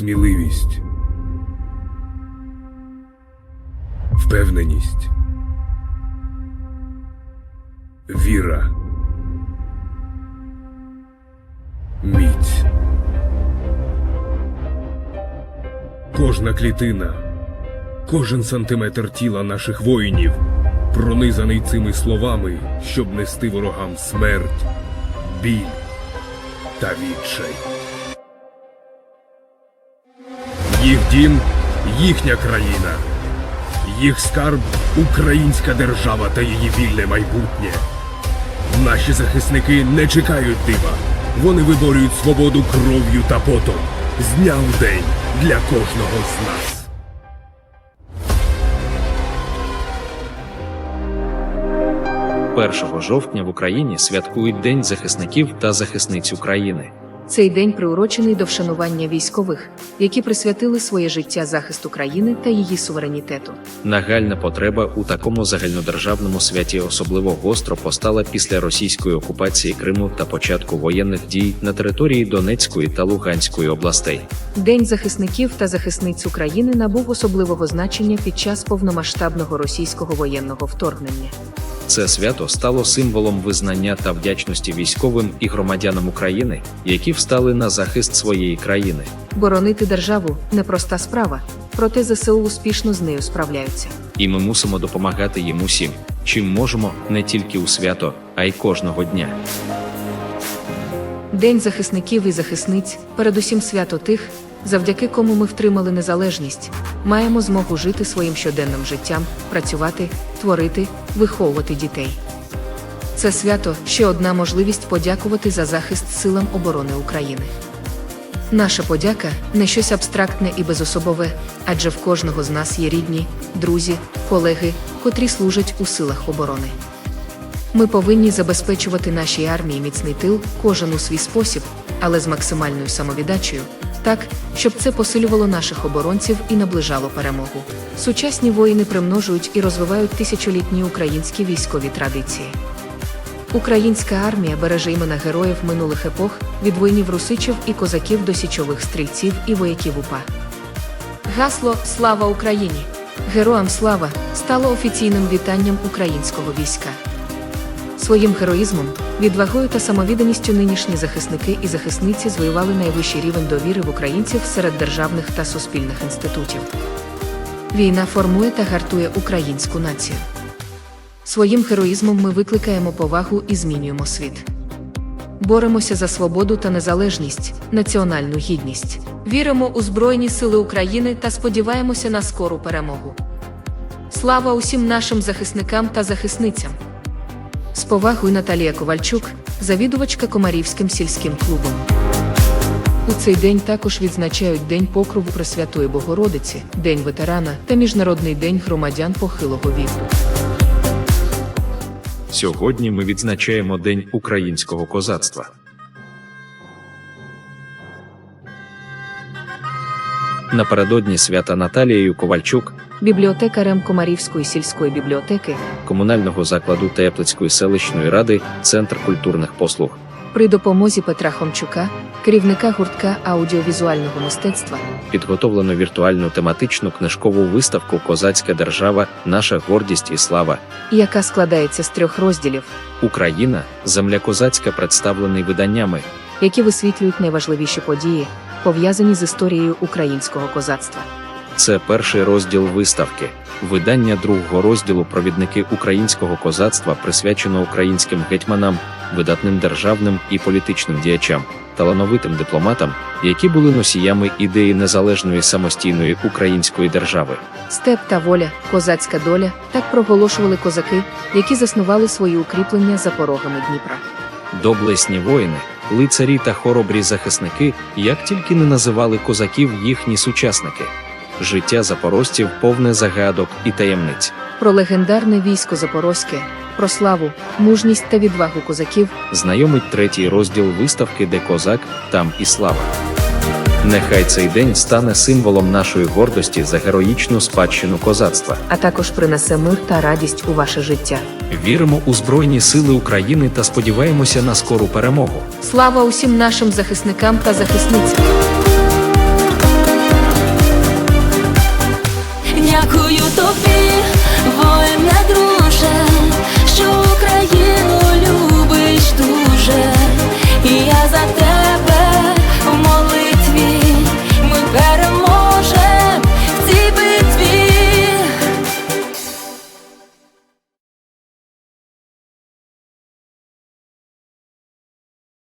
сміливість, впевненість, віра, міць. Кожна клітина, кожен сантиметр тіла наших воїнів пронизаний цими словами, щоб нести ворогам смерть, біль та відчай. Їх дім їхня країна, їх скарб українська держава та її вільне майбутнє. Наші захисники не чекають дива. Вони виборюють свободу кров'ю та потом з дня в день для кожного з нас. Першого жовтня в Україні святкують День захисників та захисниць України. Цей день приурочений до вшанування військових, які присвятили своє життя захисту країни та її суверенітету. Нагальна потреба у такому загальнодержавному святі особливо гостро постала після російської окупації Криму та початку воєнних дій на території Донецької та Луганської областей. День захисників та захисниць України набув особливого значення під час повномасштабного російського воєнного вторгнення. Це свято стало символом визнання та вдячності військовим і громадянам України, які встали на захист своєї країни. Боронити державу непроста справа, проте ЗСУ успішно з нею справляються. І ми мусимо допомагати їм усім, чим можемо не тільки у свято, а й кожного дня. День захисників і захисниць, передусім свято тих, завдяки кому ми втримали незалежність, маємо змогу жити своїм щоденним життям, працювати, творити, виховувати дітей. Це свято ще одна можливість подякувати за захист силам оборони України. Наша подяка не щось абстрактне і безособове, адже в кожного з нас є рідні, друзі, колеги, котрі служать у силах оборони. Ми повинні забезпечувати нашій армії міцний тил, кожен у свій спосіб, але з максимальною самовіддачею, так, щоб це посилювало наших оборонців і наближало перемогу. Сучасні воїни примножують і розвивають тисячолітні українські військові традиції. Українська армія береже імена героїв минулих епох від воїнів русичів і козаків до січових стрільців і вояків УПА. Гасло Слава Україні! Героям слава стало офіційним вітанням українського війська. Своїм героїзмом, відвагою та самовідданістю нинішні захисники і захисниці звоювали найвищий рівень довіри в українців серед державних та суспільних інститутів. Війна формує та гартує українську націю. Своїм героїзмом ми викликаємо повагу і змінюємо світ. Боремося за свободу та незалежність, національну гідність. Віримо у Збройні Сили України та сподіваємося на скору перемогу. Слава усім нашим захисникам та захисницям! З повагою Наталія Ковальчук, завідувачка Комарівським сільським клубом. У цей день також відзначають День покрову Пресвятої Богородиці, День ветерана та Міжнародний день громадян похилого віку. Сьогодні ми відзначаємо День українського козацтва. Напередодні свята Наталією Ковальчук, Бібліотекарем Комарівської сільської бібліотеки. комунального закладу Теплицької селищної ради, Центр культурних послуг, при допомозі Петра Хомчука, керівника гуртка аудіовізуального мистецтва, підготовлено віртуальну тематичну книжкову виставку Козацька держава, наша гордість і слава. яка складається з трьох розділів, Україна, земля козацька, представлений виданнями. які висвітлюють найважливіші події, пов'язані з історією українського козацтва. Це перший розділ виставки. Видання другого розділу Провідники українського козацтва присвячено українським гетьманам, видатним державним і політичним діячам, талановитим дипломатам, які були носіями ідеї незалежної самостійної української держави. Степ та воля, козацька доля так проголошували козаки, які заснували свої укріплення за порогами Дніпра. Доблесні воїни, лицарі та хоробрі захисники, як тільки не називали козаків їхні сучасники. Життя запорожців повне загадок і таємниць. Про легендарне військо Запорозьке, про славу, мужність та відвагу козаків, знайомить третій розділ виставки Де козак, там і слава. Нехай цей день стане символом нашої гордості за героїчну спадщину козацтва, а також принесе мир та радість у ваше життя. Віримо у Збройні Сили України та сподіваємося на скору перемогу. Слава усім нашим захисникам та захисницям! Дякую тобі.